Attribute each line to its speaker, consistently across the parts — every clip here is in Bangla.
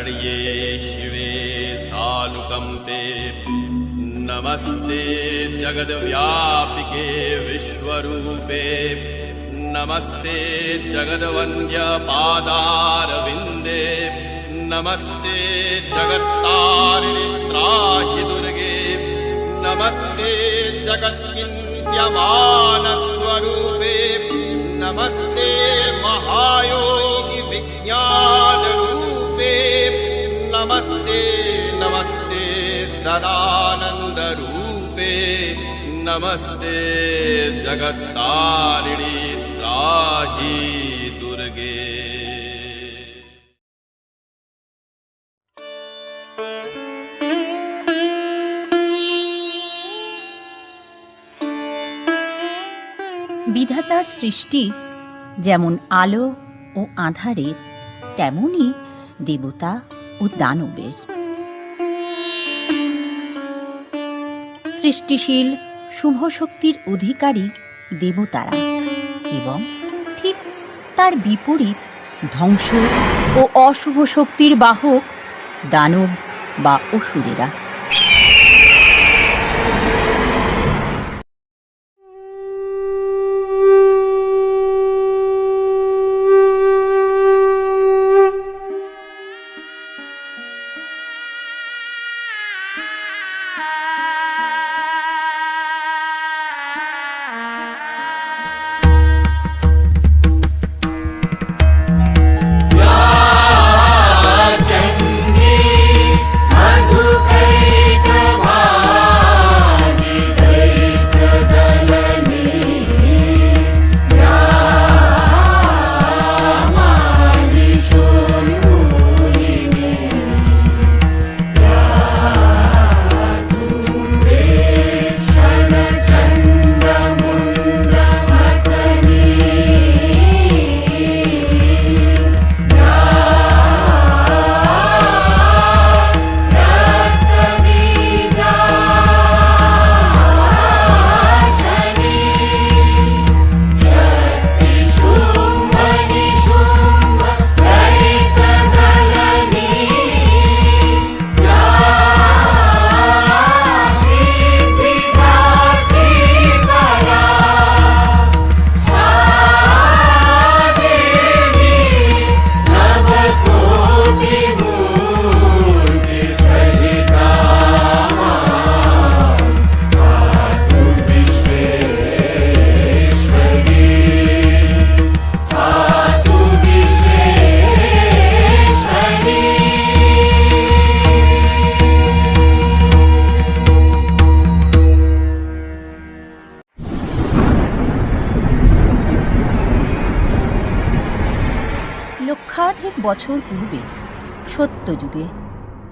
Speaker 1: शिवे सानुकम्पे नमस्ते जगद्व्यापिके विश्वरूपे नमस्ते जगद्वन्द्यपादारविन्दे नमस्ते जगत्तारिणि दुर्गे नमस्ते जगच्चिन्त्यमानस्वरूपे नमस्ते महायोगि विज्ञानरूपे नमस्ते नमस्ते सदानन्दरूपे नमस्ते जगत्तारिणि त्राहि दुर्गे
Speaker 2: বিধাতার সৃষ্টি যেমন আলো ও আধারের তেমনি দেবতা ও দানবের। সৃষ্টিশীল শুভ শক্তির অধিকারী দেবতারা এবং ঠিক তার বিপরীত ধ্বংস ও অশুভ শক্তির বাহক দানব বা অসুরেরা।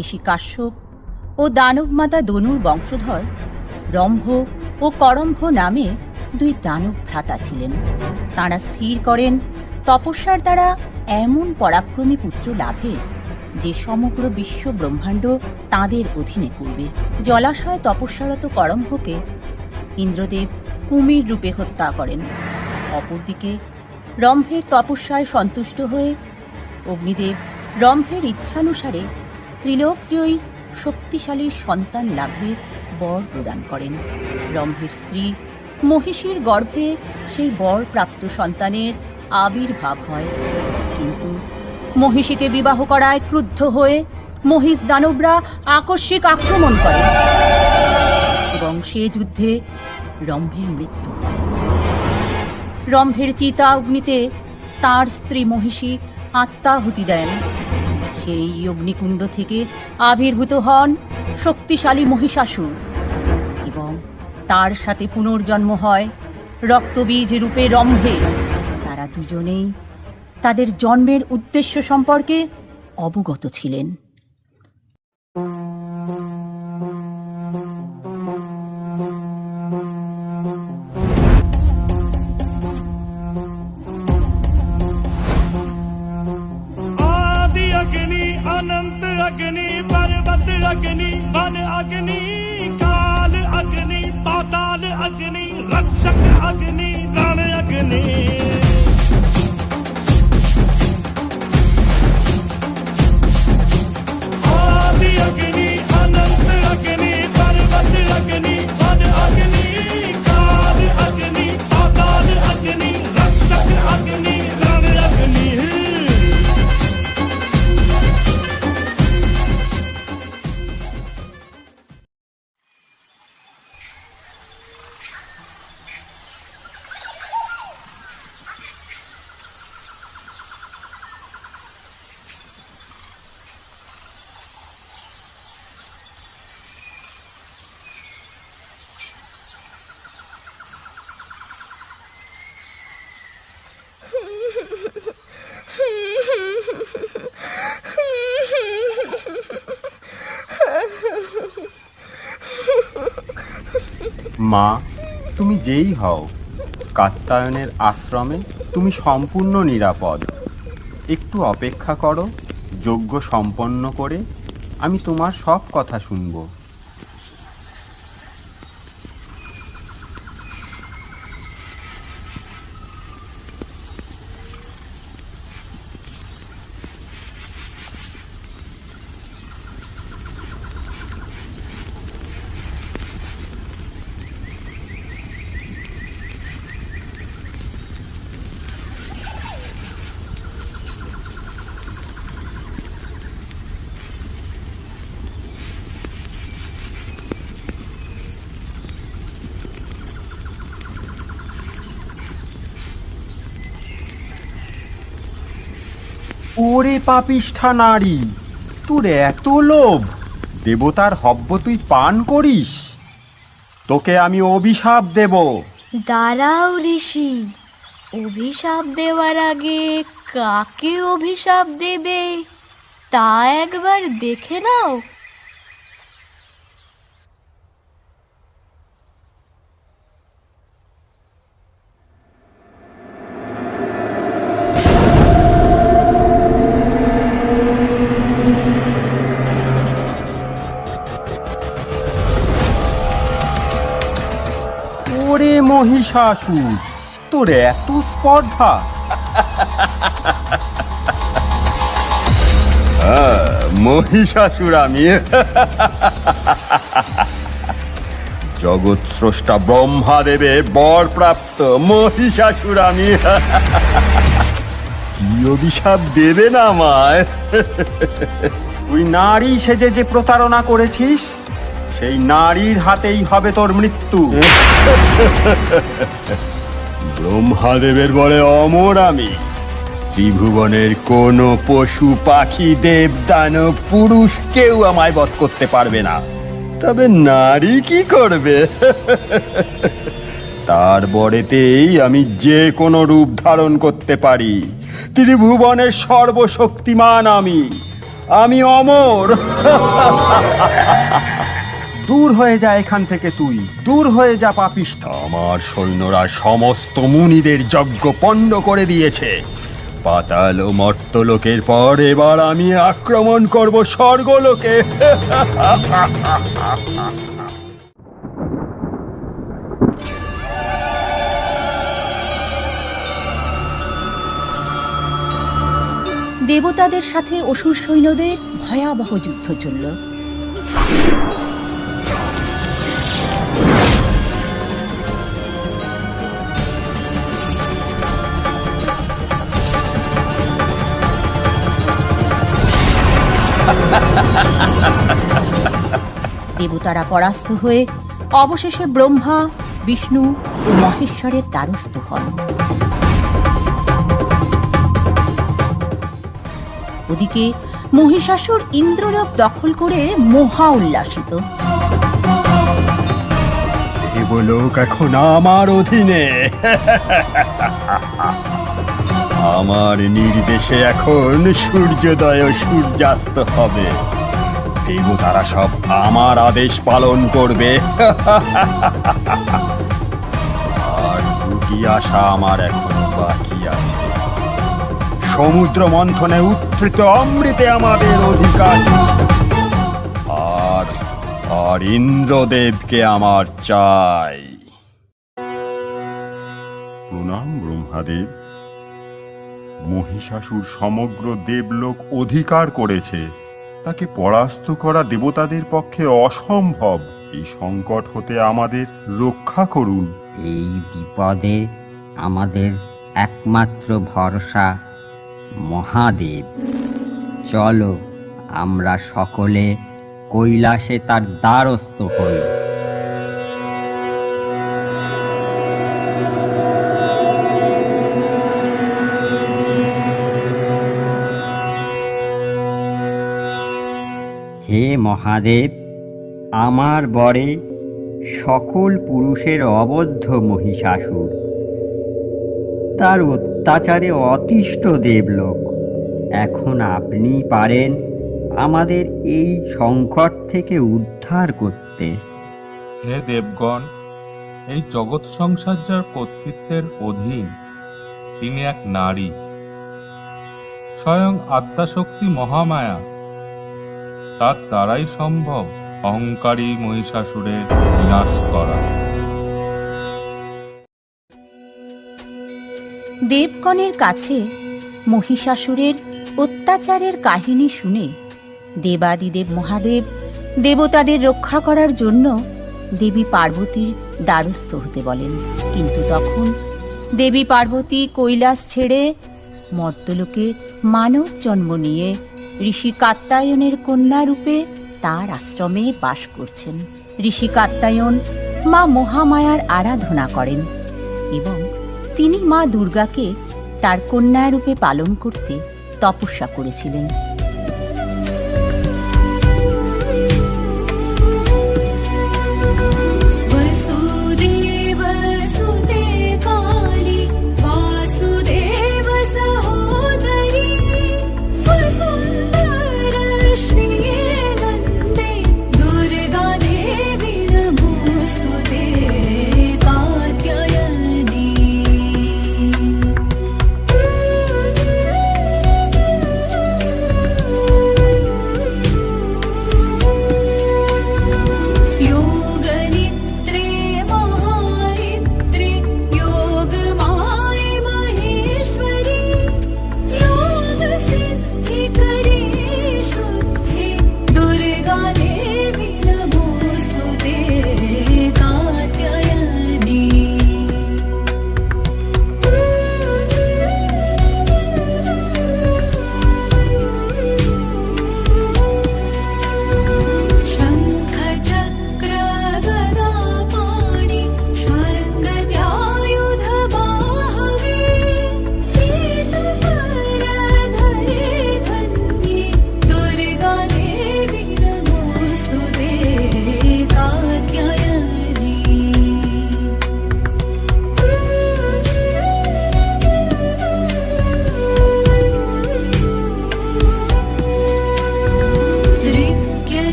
Speaker 2: ঋষি কাশ্যপ ও দানবমাতা দনুর বংশধর রম্ভ ও করম্ভ নামে দুই দানব ভ্রাতা ছিলেন। তাঁরা স্থির করেন, তপস্যার দ্বারা এমন পরাক্রমী পুত্র লাভে যে সমগ্র বিশ্ব ব্রহ্মাণ্ড তাঁদের অধীনে করবে। জলাশয় তপস্যারত করম্ভকে ইন্দ্রদেব কুমির রূপে হত্যা করেন। অপরদিকে রম্ভের তপস্যায় সন্তুষ্ট হয়ে অগ্নিদেব রম্ভের ইচ্ছানুসারে ত্রিলোকজয়ী শক্তিশালী সন্তান লাভের বর প্রদান করেন। রম্ভের স্ত্রী মহিষীর গর্ভে সেই বর প্রাপ্ত সন্তানের আবির্ভাব হয়। কিন্তু মহিষীকে বিবাহ করায় ক্রুদ্ধ হয়ে মহিষ দানবরা আকস্মিক আক্রমণ করে এবং সে যুদ্ধে রম্ভের মৃত্যু হয়। রম্ভের চিতা অগ্নিতে তার স্ত্রী মহিষী আত্মাহুতি দেন। সেই অগ্নিকুণ্ড থেকে আবির্ভূত হন শক্তিশালী মহিষাসুর এবং তার সাথে পুনর্জন্ম হয় রক্তবীজ রূপে রম্ভে। তারা দুজনেই তাদের জন্মের উদ্দেশ্য সম্পর্কে অবগত ছিলেন।
Speaker 3: মা, তুমি যেই হও কাত্তায়নের আশ্রমে তুমি সম্পূর্ণ নিরাপদ। একটু অপেক্ষা করো যোগ্য সম্পন্ন করে আমি তোমার সব কথা শুনব। ওরে পাপিষ্ঠা নারী, তোর এত লোভ। দেবতার হব্য তুই পান করিস। তোকে আমি অভিশাপ দেব।
Speaker 4: দাঁড়াও ঋষি, অভিশাপ দেওয়ার আগে কাকে অভিশাপ দেবে তা একবার দেখে নাও।
Speaker 3: মহিষাসুর তোর এত স্পর্ধা। মহিষাসুর আমি। জগৎ স্রষ্টা ব্রহ্মাদেবের বর প্রাপ্ত মহিষাসুর আমি। কি অভিশাপ দেবে না আমায়? তুই নারী সেজে যে প্রতারণা করেছিস সেই নারীর হাতেই হবে তোর মৃত্যু। ব্রহ্মাদেবের বলে অমর আমি। ত্রিভুবনের কোনো পশু পাখি, দেব, দানব, পুরুষ কেউ আমায় বধ করতে পারবে না। তবে নারী কি করবে? তার বরেতেই আমি যে কোনো রূপ ধারণ করতে পারি। ত্রিভুবনের সর্বশক্তিমান আমি। আমি অমর। দূর হয়ে যা এখান থেকে তুই। দূর হয়ে যা পাপিষ্ঠ। আমার সৈন্যরা সমস্ত মুনিদের যজ্ঞ পণ্ড করে দিয়েছে। পাতাল ও মর্তলোকের পর এবার আমি আক্রমণ করব স্বর্গলোকে।
Speaker 2: দেবতাদের সাথে অসুর সৈন্যদের ভয়াবহ যুদ্ধ চলল। দেবতারা পরাস্ত হয়ে অবশেষে ব্রহ্মা, বিষ্ণু ও মহেশ্বরের দ্বারস্থ হন। ওদিকে মহিষাসুর ইন্দ্রলোক দখল করে মহা উল্লাসিত।
Speaker 3: এখন আমার অধীনে। আমার নির্দেশে এখন সূর্যোদয় ও সূর্যাস্ত হবে। দেবতারা সব আমার আদেশ পালন করবে। আর দুটি আশা আমার এখন বাকি আছে। সমুদ্র মন্থনে উত্থিত অমৃতে আমাদের অধিকার। আর আর ইন্দ্রদেবকে আমার চাই। প্রণাম, ব্রহ্মাদেব। মহিষাসুর সমগ্র দেবলোক অধিকার করেছে। তাকে পরাস্ত করা দেবতাদের পক্ষে অসম্ভব। এই সংকট হতে আমাদের রক্ষা করুন।
Speaker 5: এই বিপদে আমাদের একমাত্র ভরসা মহাদেব। চলো, আমরা সকলে কৈলাসে তার দ্বারস্থ হই। মহাদেব, আমার বরে সকল পুরুষের অবদ্ধ মহিষাসুর। তার অত্যাচারে অতিষ্ঠ দেবলোক, এখন আপনি পারেন আমাদের এই সংকট থেকে উদ্ধার করতে।
Speaker 6: হে দেবগণ, এই জগৎ সংসার কর্তৃত্বের অধীন, তিনি এক নারী। স্বয়ং আত্মাশক্তি মহামায়া তার দ্বারাই সম্ভব। অহংকারী মহিষাসুরের বিনাশ করা।
Speaker 2: দেবগণের কাছে মহিষাসুরের অত্যাচারের কাহিনী শুনে দেবাদিদেব মহাদেব দেবতাদের রক্ষা করার জন্য দেবী পার্বতীর দ্বারস্থ হতে বলেন। কিন্তু তখন দেবী পার্বতী কৈলাস ছেড়ে মর্তলোকে মানব জন্ম নিয়ে ঋষি কাত্তায়নের কন্যা রূপে তার আশ্রমে বাস করছেন। ঋষি কাত্তায়ন মা মহামায়ার আরাধনা করেন এবং তিনি মা দুর্গাকে তার কন্যা রূপে পালন করতে তপস্যা করেছিলেন।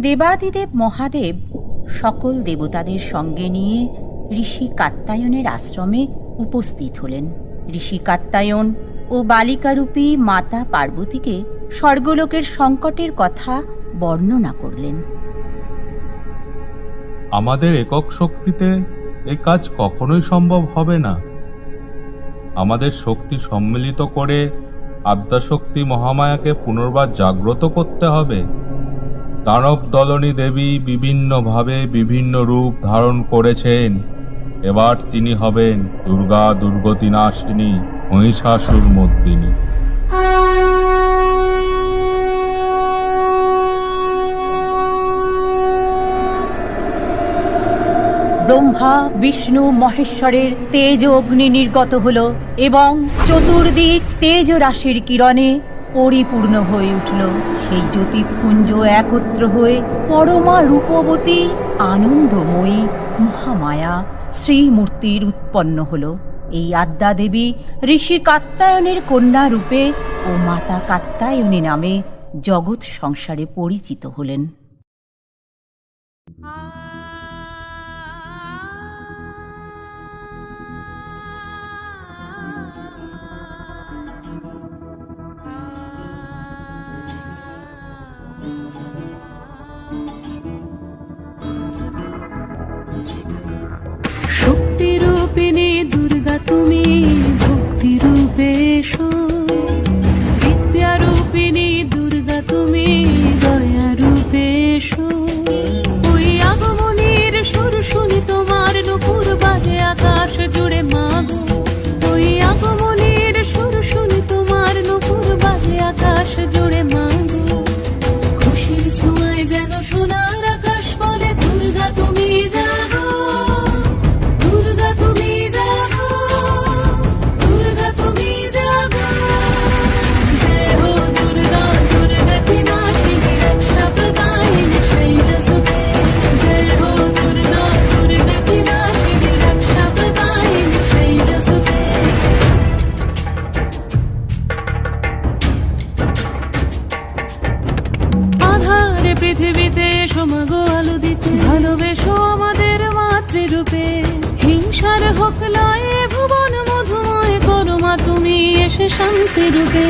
Speaker 2: দেবাদিদেব মহাদেব সকল দেবতাদের সঙ্গে নিয়ে ঋষি কাত্তায়নের আশ্রমে উপস্থিত হলেন। ঋষি কাত্তায়ন ও বালিকারূপী মাতা পার্বতীকে স্বর্গলোকের সংকটের কথা বর্ণনা করলেন।
Speaker 6: আমাদের একক শক্তিতে এই কাজ কখনোই সম্ভব হবে না। আমাদের শক্তি সম্মিলিত করে আদ্যাশক্তি মহামায়াকে পুনর্বার জাগ্রত করতে হবে। দানব দলনী দেবী বিভিন্নভাবে বিভিন্ন রূপ ধারণ করেছেন। এবার তিনি হবেন দুর্গা দুর্গতি নাশিনী মহিষাসুর মর্দিনী।
Speaker 2: ব্রহ্মা, বিষ্ণু, মহেশ্বরের তেজ অগ্নি নির্গত হল এবং চতুর্দিক তেজ রাশির কিরণে পরিপূর্ণ হয়ে উঠল। সেই জ্যোতিপুঞ্জ একত্র হয়ে পরমা রূপবতী আনন্দময়ী মহামায়া শ্রীমূর্তির উৎপন্ন হল। এই আদ্যা দেবী ঋষি কাত্তায়নের কন্যা রূপে ও মাতা কাত্তায়নী নামে জগৎ সংসারে পরিচিত হলেন।
Speaker 4: তুমি ভক্তিরূপে এসো। শান্তি রূপে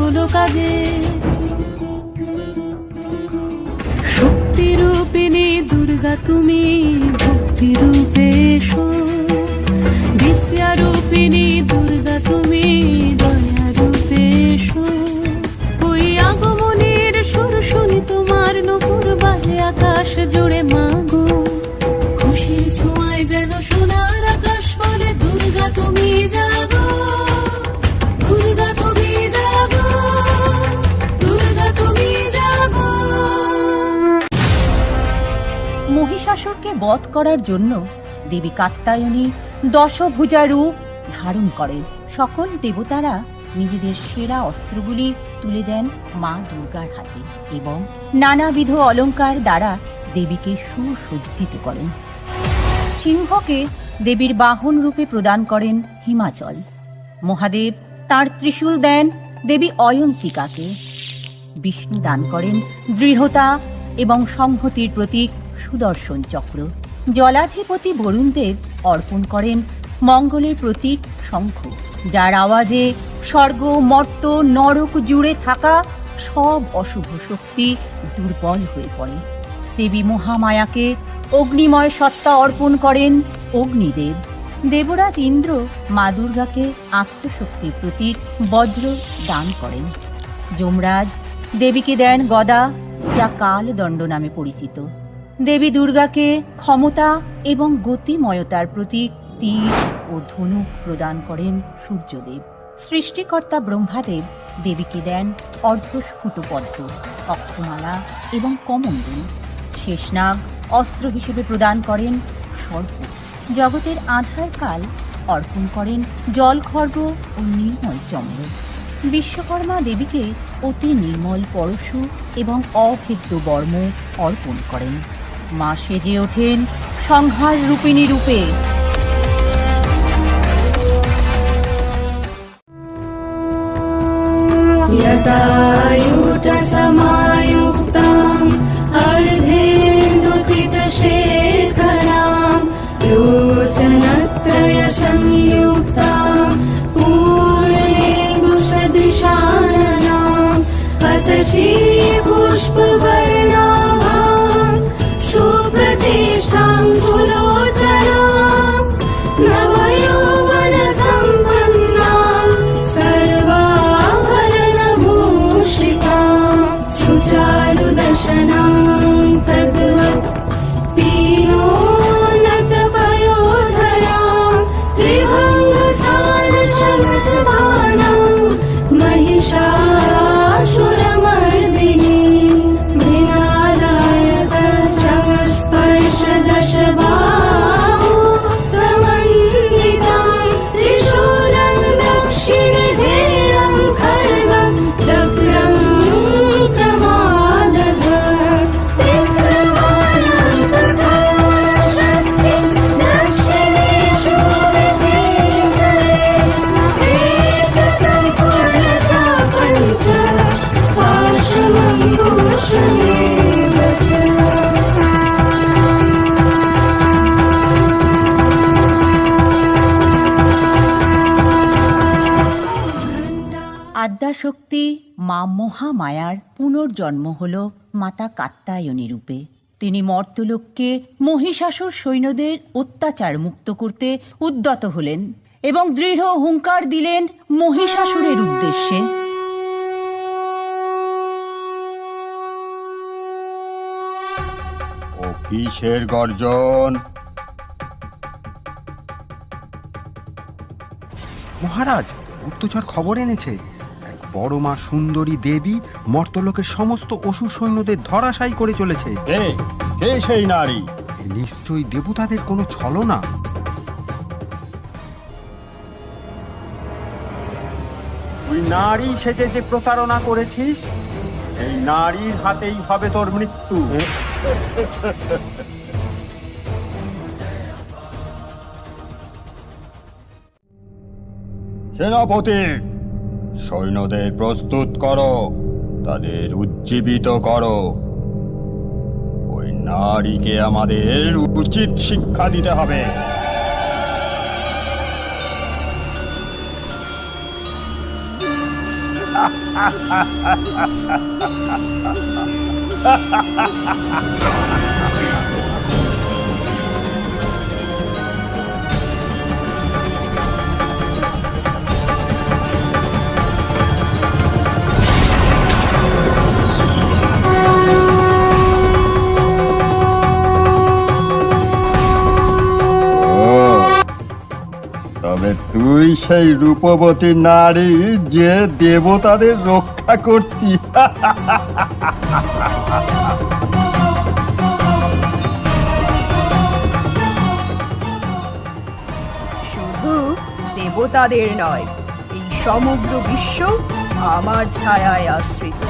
Speaker 4: সকল কাজে শক্তি রূপিণী দুর্গা, তুমি ভক্তি রূপে এসো। বিদ্যা রূপিণী দুর্গা, তুমি দয়া রূপে এসো। ওই আগমনের সুর শুনি তোমার নপুর বাজে আকাশ জুড়ে মাগো খুশির ছোঁয়ায় যেন সোনার আকাশ বলে, দুর্গা, তুমি জাগো
Speaker 2: মহিষাসুরকে বধ করার জন্য দেবী কাত্তায়নী দশভুজা রূপ ধারণ করেন। সকল দেবতারা নিজেদের সেরা অস্ত্রগুলি তুলে দেন মা দুর্গার হাতে এবং নানাবিধ অলংকার দ্বারা দেবীকে সুসজ্জিত করেন। সিংহকে দেবীর বাহন রূপে প্রদান করেন হিমাচল। মহাদেব তার ত্রিশূল দেন দেবী অয়ন্তিকাকে। বিষ্ণু দান করেন দৃঢ়তা এবং সংহতির প্রতীক সুদর্শন চক্র। জলাধিপতি বরুণদেব অর্পণ করেন মঙ্গলের প্রতীক শঙ্খ, যার আওয়াজে স্বর্গ, মর্ত, নরক জুড়ে থাকা সব অশুভ শক্তি দুর্বল হয়ে পড়ে। দেবী মহামায়াকে অগ্নিময় সত্তা অর্পণ করেন অগ্নিদেব। দেবরাজ ইন্দ্র মা দুর্গাকে আত্মশক্তির প্রতীক বজ্র দান করেন। যমরাজ দেবীকে দেন গদা, যা কালদণ্ড নামে পরিচিত। দেবী দুর্গাকে ক্ষমতা এবং গতিময়তার প্রতীক, তীর ও ধনুক প্রদান করেন সূর্যদেব। সৃষ্টিকর্তা ব্রহ্মাদেব দেবীকে দেন অর্ধস্ফুট পদ্ম অক্ষমালা এবং কমণ্ডল। শেষনাগ অস্ত্র হিসেবে প্রদান করেন সর্প। জগতের আধার কাল অর্পণ করেন জলখর্গ ও নির্মল চন্দ্র। বিশ্বকর্মা দেবীকে অতি নির্মল পরশু এবং অভেদ্য বর্ম অর্পণ করেন। মা সেজে ওঠেন সংহার রূপিণী রূপে। यदा মহামায়ার পুনর্জন্ম হল মাতা কাত্তায়নী রূপে। তিনি মর্তলোককে মহিষাসুর সৈন্যদের অত্যাচার মুক্ত করতে উদ্যত হলেন এবং দৃঢ় হুঙ্কার দিলেন মহিষাসুরের উদ্দেশ্যে।
Speaker 3: ও কিসের গর্জন?
Speaker 7: মহারাজ গুপ্তচর খবর এনেছে। বড় মা সুন্দরী দেবী মর্তলোকের সমস্ত অসুর সৈন্যদের ধরাশায়ী করে চলেছে।
Speaker 3: সেই নারী।
Speaker 7: নিশ্চয়ই দেবতাদের কোনো ছলনা?
Speaker 3: তুই নারী সেজে যে প্রতারণা করেছিস সেই নারীর হাতেই হবে তোর মৃত্যু। সেনাপতি সৈন্যদের প্রস্তুত করো তাদের উজ্জীবিত করো। ওই নারীকে আমাদের উচিত শিক্ষা দিতে হবে। তবে তুই সেই রূপবতী নারী যে দেবতাদের রক্ষা করতি।
Speaker 8: শুধু দেবতাদের নয়, এই সমগ্র বিশ্ব আমার ছায়ায় আশ্রিত।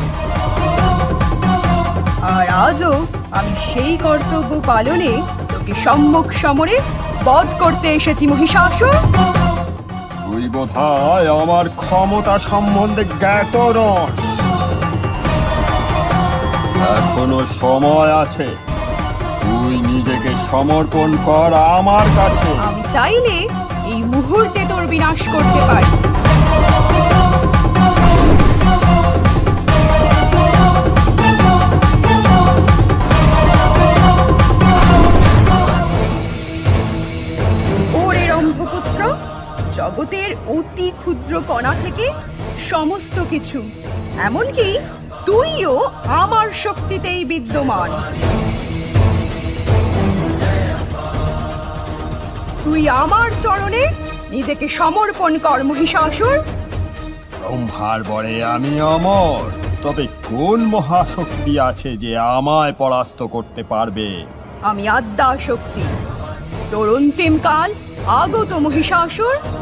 Speaker 8: আর আজও আমি সেই কর্তব্য পালনে তোকে সম্মুখ সমরে বধ করতে এসেছি মহিষাসুর।
Speaker 3: আমার ক্ষমতা সম্বন্ধে জ্ঞাত নন। এখনও সময় আছে। তুই নিজেকে সমর্পণ কর আমার কাছে।
Speaker 8: আমি চাইলে এই মুহূর্তে তোর বিনাশ করতে পারি। ক্ষুদ্র থেকে সমস্ত কিছু। এমনকি তুইও আমার শক্তিতেই বিদ্যমান। তুই আমার চরণে নিজেকে সমর্পণ কর মহিষাসুর।
Speaker 3: ব্রহ্মার বরে আমি অমর। তবে কোন মহাশক্তি আছে যে আমায় পরাস্ত করতে পারবে?
Speaker 8: আমি আদ্যা শক্তি তোর অন্তিম কাল আগত মহিষাসুর।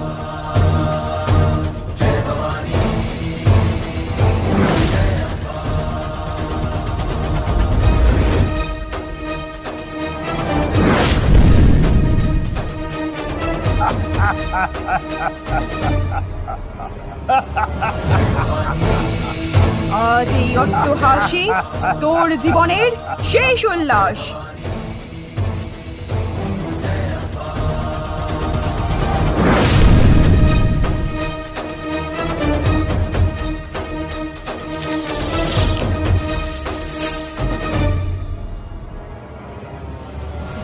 Speaker 8: আজ এই অট্টহাসি তোর জীবনের শেষ উল্লাস।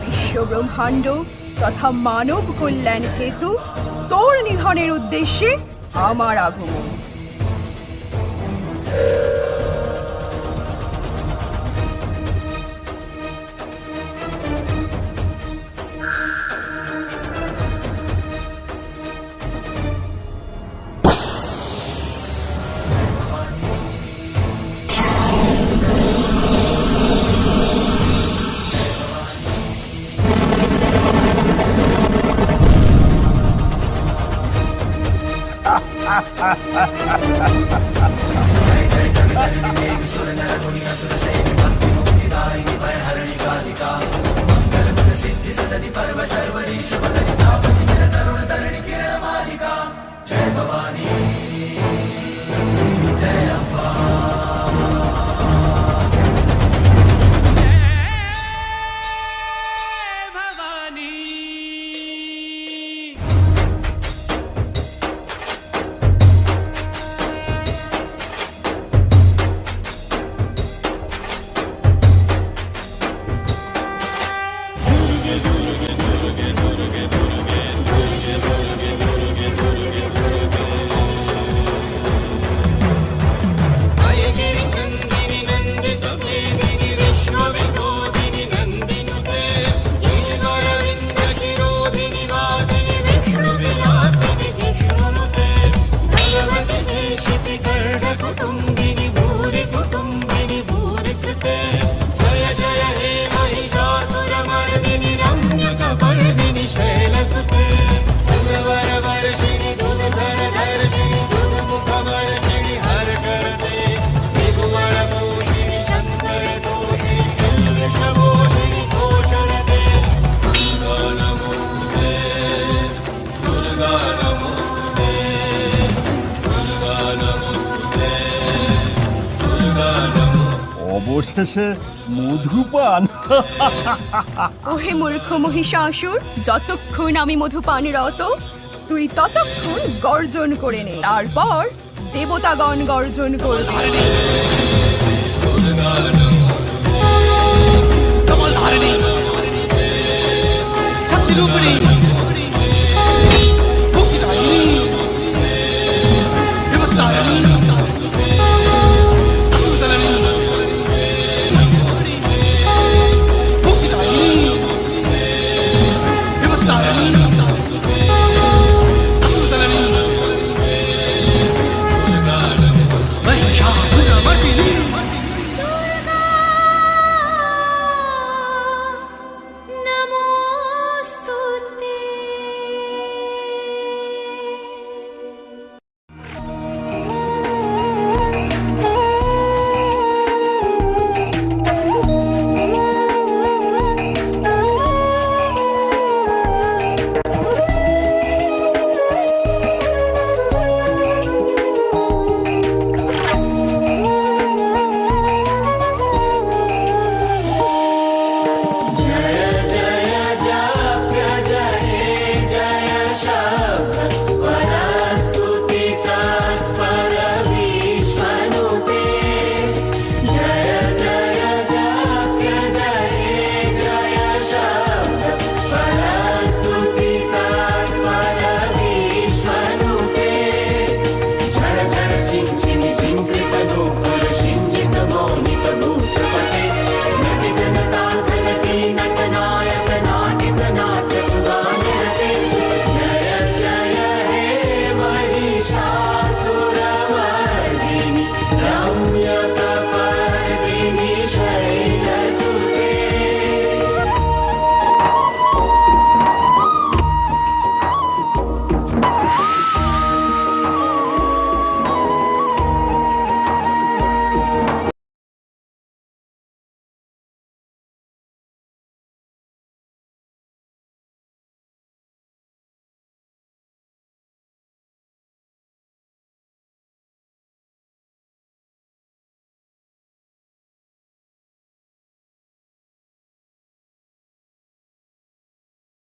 Speaker 8: বিশ্ব ব্রহ্মাণ্ড তথা মানব কল্যাণ হেতু তোর নিধনের উদ্দেশ্যে আমার আগমন।
Speaker 3: অবশেষে মধুপান।
Speaker 8: ওহে মূর্খ মহিষাসুর যতক্ষণ আমি মধুপানরত তুই ততক্ষণ গর্জন করে নে। তারপর দেবতাগণ গর্জন করবে।
Speaker 9: ধারিণী